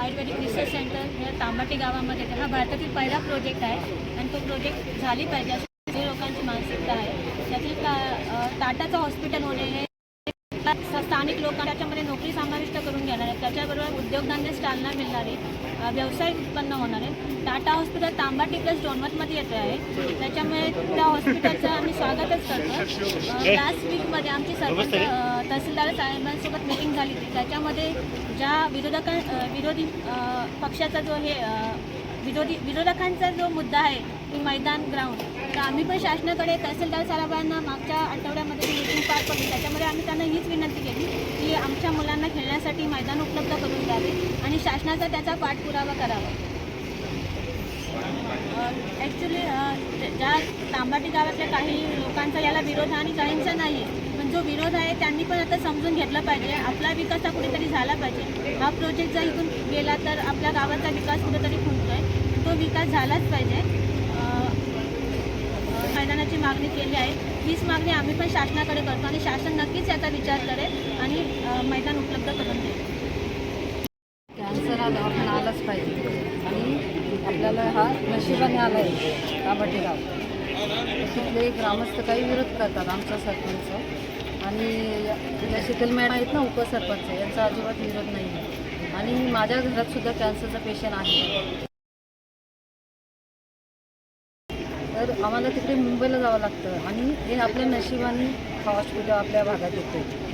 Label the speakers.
Speaker 1: आयुर्वेदिक research centre हे तांबाटी गावामध्ये. हा भारतातील पहिला प्रोजेक्ट आहे आणि तो प्रोजेक्ट झाली पाहिजे अशी जे लोकांची मानसिकता आहे. त्यातील का टाटाचं हॉस्पिटल होणे हे स्थानिक लोकांना त्याच्यामध्ये नोकरी समाविष्ट करून घेणार आहे. त्याच्याबरोबर उद्योगधंद्यास चालना मिळणार आहे. अ, व्यवसाय उत्पन्न होणार आहे. टाटा हॉस्पिटल तांबाटी प्लस डोनमतमध्ये येते आहे. त्याच्यामुळे त्या हॉस्पिटलचं आम्ही स्वागतच करतो. लास्ट वीकमध्ये आमची अ, तहसीलदार साहेबांसोबत मीटिंग झाली होती. त्याच्यामध्ये ज्या विरोधकां विरोधी पक्षाचा जो हे विरोधी विरोधकांचा जो मुद्दा आहे की मैदान ग्राउंड तर आम्ही पण शासनाकडे तहसीलदार साहेबांना मागच्या आठवड्यामध्ये मीटिंग पार पडली. त्याच्यामध्ये आम्ही त्यांना हीच विनंती केली की आमच्या मुलांना खेळण्यासाठी मैदान उपलब्ध करून द्यावे आणि शासनाचा त्याचा पाठपुरावा करावा. ॲक्च्युली ज्या तांबाटी गावातल्या काही लोकांचा याला विरोध आणि काहींचा नाही आहे. जो विरोध आहे त्यांनी पण आता समजून घेतलं पाहिजे. आपला विकास हा कुठेतरी झाला पाहिजे. हा प्रोजेक्ट जर इथून गेला तर आपल्या गावाचा विकास कुठेतरी खुंटतोय. तो विकास झालाच पाहिजे. मैदानाची मागणी केली आहे. हीच मागणी आम्ही पण शासनाकडे करतो आणि शासन नक्कीच याचा विचार करेल आणि मैदान उपलब्ध करून देईल.
Speaker 2: कॅन्सर हा दवाखाना आलाच पाहिजे. आणि आपल्याला हा नशिबाने आला आहे काबाटी गाव तिथले ग्रामस्थ काही विरोध करतात आमच्या सरपंच. आणि या- शीतल मॅडम आहेत ना उपसरपंच यांचा अजिबात विरोध नाही आहे. आणि माझ्या घरात सुद्धा कॅन्सरचा पेशंट आहे. तर आम्हाला तिकडे मुंबईला जावं लागतं आणि हे आपल्या नशिबाने हॉस्पिटल आपल्या भागात येतं